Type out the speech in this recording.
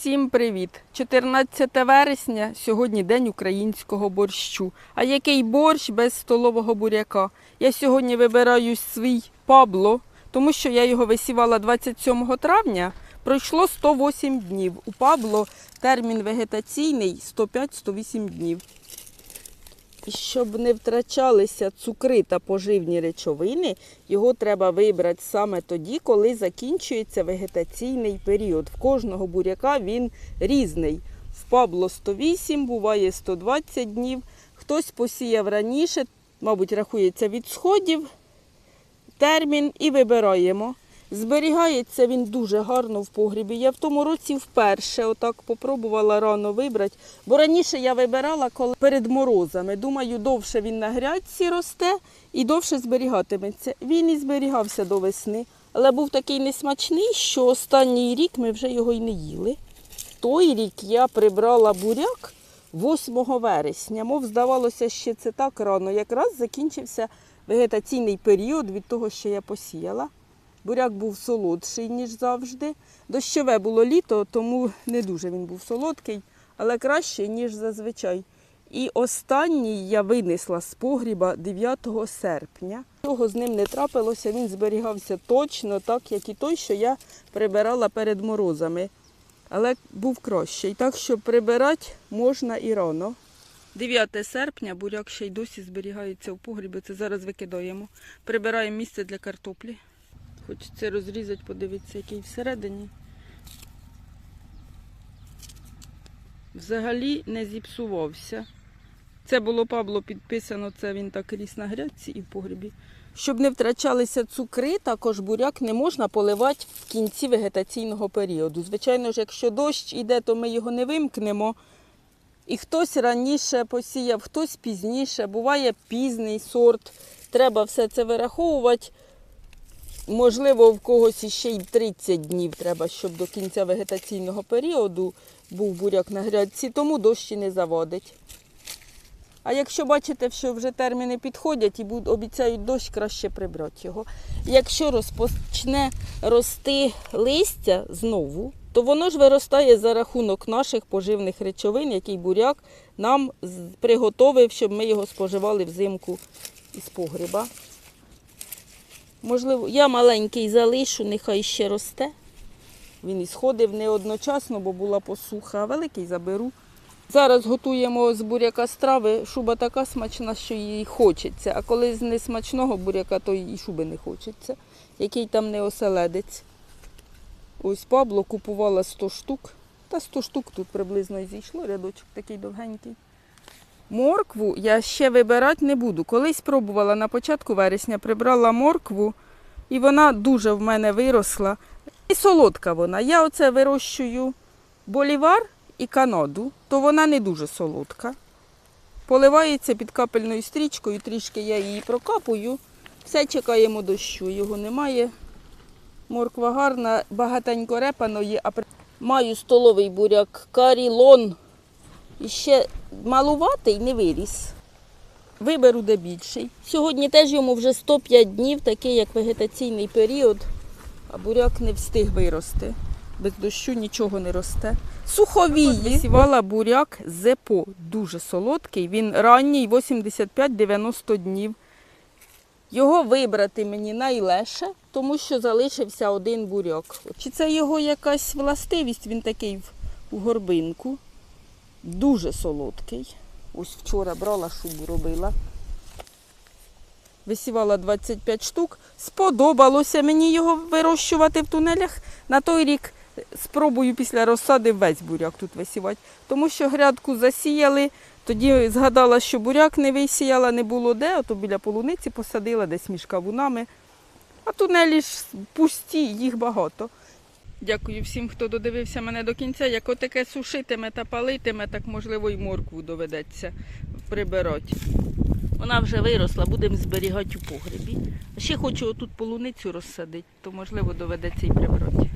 Всім привіт! 14 вересня, сьогодні день українського борщу. А який борщ без столового буряка? Я сьогодні вибираю свій Пабло, тому що я його висівала 27 травня. Пройшло 108 днів. У Пабло термін вегетаційний 105-108 днів. І щоб не втрачалися цукри та поживні речовини, його треба вибрати саме тоді, коли закінчується вегетаційний період. В кожного буряка він різний. В Пабло 108, буває 120 днів. Хтось посіяв раніше, мабуть, рахується від сходів термін і вибираємо. Зберігається він дуже гарно в погрібі. Я в тому році вперше отак попробувала рано вибрати, бо раніше я вибирала коли перед морозами. Думаю, довше він на грядці росте і довше зберігатиметься. Він і зберігався до весни, але був такий несмачний, що останній рік ми вже його й не їли. Той рік я прибрала буряк 8 вересня. Мов здавалося, ще це так рано. Якраз закінчився вегетаційний період від того, що я посіяла. Буряк був солодший, ніж завжди. Дощове було літо, тому не дуже він був солодкий, але кращий, ніж зазвичай. І останній я винесла з погріба 9 серпня. Чого з ним не трапилося, він зберігався точно так, як і той, що я прибирала перед морозами. Але був кращий. Так що прибирати можна і рано. 9 серпня буряк ще й досі зберігається в погрібі. Це зараз викидаємо. Прибираємо місце для картоплі. Хочеться розрізати, подивитися, який всередині. Взагалі не зіпсувався. Це було Пабло підписано, це він так ріс на грядці і в погрібі. Щоб не втрачалися цукри, також буряк не можна поливати в кінці вегетаційного періоду. Звичайно ж, якщо дощ іде, то ми його не вимкнемо. І хтось раніше посіяв, хтось пізніше. Буває пізний сорт. Треба все це вираховувати. Можливо, в когось іще й 30 днів треба, щоб до кінця вегетаційного періоду був буряк на грядці, тому дощ не заводить. А якщо бачите, що вже терміни підходять і обіцяють дощ, краще прибрати його. Якщо розпочне рости листя знову, то воно ж виростає за рахунок наших поживних речовин, який буряк нам приготовив, щоб ми його споживали взимку із погреба. Можливо, я маленький залишу, нехай ще росте. Він і сходив не одночасно, бо була посуха, а великий заберу. Зараз готуємо з буряка страви. Шуба така смачна, що їй хочеться. А коли з несмачного буряка, то і шуби не хочеться, який там не оселедець. Ось Пабло купувала 100 штук. Та 100 штук тут приблизно зійшло, рядочок такий довгенький. Моркву я ще вибирати не буду. Колись пробувала на початку вересня, прибрала моркву, і вона дуже в мене виросла. І солодка вона. Я оце вирощую болівар і каноду, то вона не дуже солодка. Поливається під капельною стрічкою, трішки я її прокапую. Все чекаємо дощу, його немає. Морква гарна, багатенько репаної, а маю столовий буряк, карілон. І ще малуватий не виріс. Виберу де більший. Сьогодні теж йому вже 105 днів, такий як вегетаційний період, а буряк не встиг вирости. Без дощу нічого не росте. Суховії. Сівала буряк зепо, дуже солодкий. Він ранній, 85-90 днів. Його вибрати мені найлегше, тому що залишився один буряк. Чи це його якась властивість? Він такий в- горбинку. Дуже солодкий. Ось вчора брала шубу робила. Висівала 25 штук. Сподобалося мені його вирощувати в тунелях. На той рік спробую після розсади весь буряк тут висівати. Тому що грядку засіяли, тоді згадала, що буряк не висіяла, не було де, ото біля полуниці посадила, десь між кавунами. А тунелі ж пусті, їх багато. Дякую всім, хто додивився мене до кінця. Як отаке сушитиме та палитиме, так можливо і моркву доведеться прибирати. Вона вже виросла, будемо зберігати у погребі. Ще хочу отут полуницю розсадити, то можливо доведеться і прибрати.